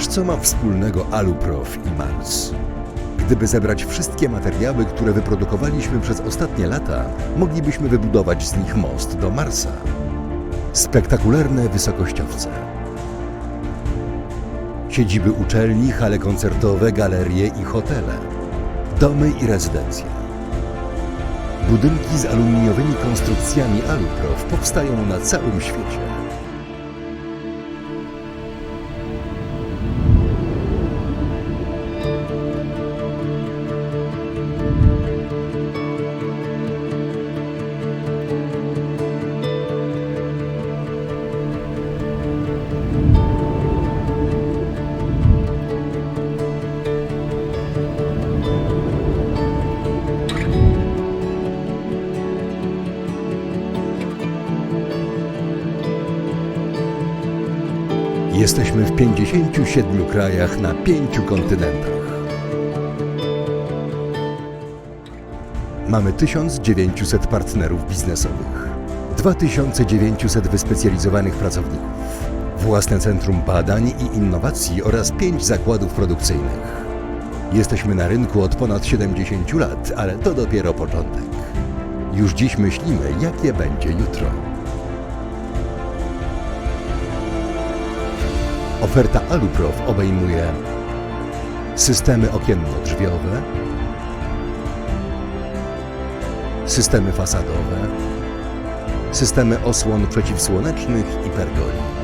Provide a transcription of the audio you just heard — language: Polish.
co ma wspólnego Aluprof i Mars? Gdyby zebrać wszystkie materiały, które wyprodukowaliśmy przez ostatnie lata, moglibyśmy wybudować z nich most do Marsa. Spektakularne wysokościowce. Siedziby uczelni, hale koncertowe, galerie i hotele. Domy i rezydencje. Budynki z aluminiowymi konstrukcjami Aluprof powstają na całym świecie. Jesteśmy w 57 krajach na pięciu kontynentach. Mamy 1900 partnerów biznesowych, 2900 wyspecjalizowanych pracowników, własne centrum badań i innowacji oraz 5 zakładów produkcyjnych. Jesteśmy na rynku od ponad 70 lat, ale to dopiero początek. Już dziś myślimy, jakie będzie jutro. Oferta Aluprof obejmuje systemy okienno-drzwiowe, systemy fasadowe, systemy osłon przeciwsłonecznych i pergoli.